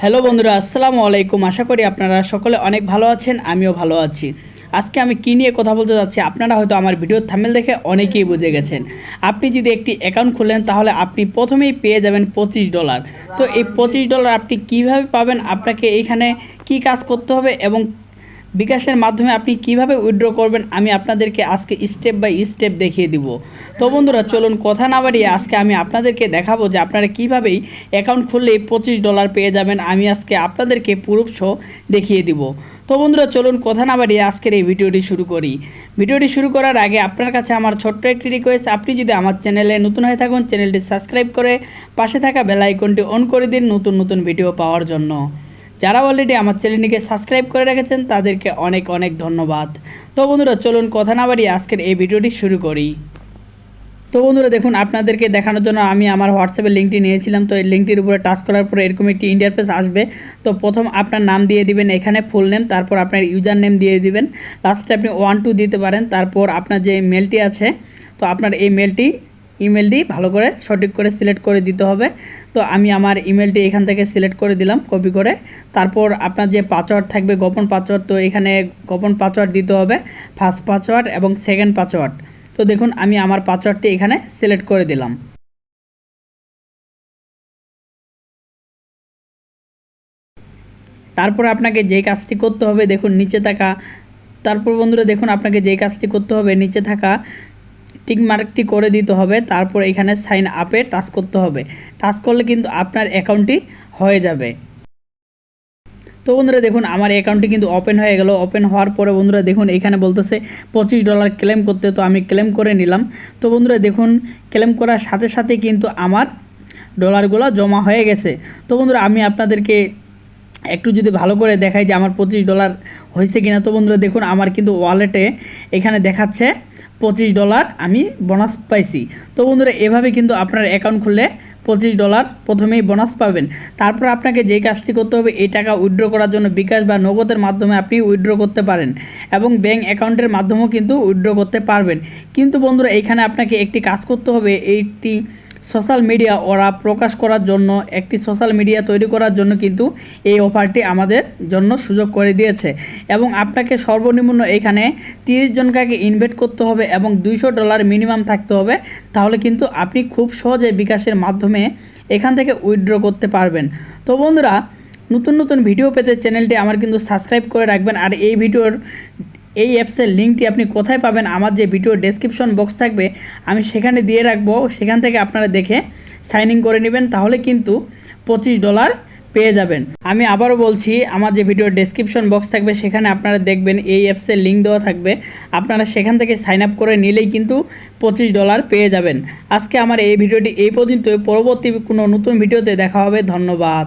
Hello বন্ধুরা, আসসালামু আলাইকুম। আশা করি আপনারা সকলে অনেক ভালো আছেন, আমিও ভালো আছি। আজকে আমি কী নিয়ে কথা বলতে যাচ্ছি, আপনারা হয়তো আমার ভিডিও থামেল দেখে অনেকেই বুঝে গেছেন। আপনি যদি একটি অ্যাকাউন্ট খুলেন, তাহলে আপনি প্রথমেই পেয়ে যাবেন পঁচিশ ডলার তো এই পঁচিশ ডলার আপনি কীভাবে পাবেন, আপনাকে এইখানে কি কাজ করতে হবে এবং বিকাশের মাধ্যমে আপনি কীভাবে উইথড্র করবেন, আমি আপনাদেরকে আজকে স্টেপ বাই স্টেপ দেখিয়ে দিব। তো বন্ধুরা, চলুন কথা না বাড়িয়ে আজকে আমি আপনাদেরকে দেখাবো যে আপনারা কীভাবেই অ্যাকাউন্ট খুললেই পঁচিশ ডলার পেয়ে যাবেন। আমি আজকে আপনাদেরকে প্রুফ শো দেখিয়ে দিব। তো বন্ধুরা, চলুন কথা না বাড়িয়ে আজকের এই ভিডিওটি শুরু করি। ভিডিওটি শুরু করার আগে আপনার কাছে আমার ছোট্ট একটি রিকোয়েস্ট আপনি যদি আমার চ্যানেলে নতুন হয়ে থাকুন, চ্যানেলটি সাবস্ক্রাইব করে পাশে থাকা বেল আইকনটি অন করে দিন নতুন নতুন ভিডিও পাওয়ার জন্য। যারা অলরেডি আমার চ্যানেলটিকে সাবস্ক্রাইব করে রেখেছেন, তাদেরকে অনেক অনেক ধন্যবাদ। তো বন্ধুরা, চলুন কথা না বাড়িয়ে আজকের এই ভিডিওটি শুরু করি। তো বন্ধুরা, দেখুন, আপনাদেরকে দেখানোর জন্য আমি আমার হোয়াটসঅ্যাপের লিঙ্কটি নিয়েছিলাম। তো এই লিঙ্কটির উপরে টাচ করার পরে এরকম একটি ইন্টারফেস আসবে। তো প্রথম আপনার নাম দিয়ে দিবেন, এখানে ফুল নেম তারপর আপনার ইউজার নেম দিয়ে দিবেন। লাস্টে আপনি ওয়ান টু দিতে পারেন। তারপর আপনার যে মেলটি আছে, তো আপনার এই মেলটি ইমেলটি ভালো করে সঠিক করে সিলেক্ট করে দিতে হবে। তো আমি আমার ইমেলটি এখান থেকে সিলেক্ট করে দিলাম কপি করে। তারপর আপনার যে পাসওয়ার্ড থাকবে, গোপন পাসওয়ার্ড তো এখানে গোপন পাসওয়ার্ড দিতে হবে ফার্স্ট পাসওয়ার্ড এবং সেকেন্ড পাসওয়ার্ড তো দেখুন, আমি আমার পাসওয়ার্ডটি এখানে সিলেক্ট করে দিলাম। তারপর আপনাকে যেই কাজটি করতে হবে, দেখুন নিচে থাকা, তারপর বন্ধুরা দেখুন, আপনাকে যেই কাজটি করতে হবে, নিচে থাকা টিক মার্কটি করে দিতে হবে, তারপর এখানে সাইন আপে টাচ করতে হবে। টাচ করলে কিন্তু আপনার অ্যাকাউন্টটি হয়ে যাবে। তো বন্ধুরা দেখুন, আমার অ্যাকাউন্টটি কিন্তু ওপেন হয়ে গেল। ওপেন হওয়ার পরে বন্ধুরা দেখুন, এখানে বলতেছে পঁচিশ ডলার ক্লেম করতে, তো আমি ক্লেম করে নিলাম। তো বন্ধুরা দেখুন ক্লেম করার সাথে সাথে কিন্তু আমার ডলারগুলো জমা হয়ে গেছে। তো বন্ধুরা আমি আপনাদেরকে একটু যদি ভালো করে দেখাই যে আমার পঁচিশ ডলার হয়েছে কিনা। তো বন্ধুরা দেখুন, আমার কিন্তু ওয়ালেটে এখানে দেখাচ্ছে পঁচিশ ডলার আমি বোনাস পাইছি। তো বন্ধুরা, এভাবে কিন্তু আপনার অ্যাকাউন্ট খুললে পঁচিশ ডলার প্রথমেই বোনাস পাবেন। তারপর আপনাকে যেই কাজটি করতে হবে, এই টাকা উইথড্র করার জন্য বিকাশ বা নগদের মাধ্যমে আপনি উইথড্র করতে পারেন এবং ব্যাঙ্ক অ্যাকাউন্টের মাধ্যমেও কিন্তু উইথড্র করতে পারবেন। কিন্তু বন্ধুরা, এখানে আপনাকে একটি কাজ করতে হবে, এইটি সোশ্যাল মিডিয়া ওরা প্রকাশ করার জন্য, একটি সোশ্যাল মিডিয়া তৈরি করার জন্য কিন্তু এই অফারটি আমাদের জন্য সুযোগ করে দিয়েছে। এবং আপনাকে সর্বনিম্ন এখানে তিরিশ জনকে ইনভেস্ট করতে হবে এবং দুইশো ডলার মিনিমাম থাকতে হবে। তাহলে কিন্তু আপনি খুব সহজে বিকাশের মাধ্যমে এখান থেকে উইথড্র করতে পারবেন। তো বন্ধুরা, নতুন নতুন ভিডিও পেতে চ্যানেলটি আমার কিন্তু সাবস্ক্রাইব করে রাখবেন। আর এই ভিডিওর এই অ্যাপসের লিঙ্কটি আপনি কোথায় পাবেন, আমার যে ভিডিও ডেসক্রিপশন বক্স থাকবে, আমি সেখানে দিয়ে রাখব, সেখান থেকে আপনারা দেখে সাইন ইন করে নেবেন, তাহলে কিন্তু পঁচিশ ডলার পেয়ে যাবেন। আমি আবারও বলছি, আমার যে ভিডিও ডেসক্রিপশন বক্স থাকবে, সেখানে আপনারা দেখবেন এই অ্যাপসের লিঙ্ক দেওয়া থাকবে। আপনারা সেখান থেকে সাইন আপ করে নিলেই কিন্তু পঁচিশ ডলার পেয়ে যাবেন। আজকে আমার এই ভিডিওটি এই পর্যন্ত পরবর্তী কোনো নতুন ভিডিওতে দেখা হবে, ধন্যবাদ।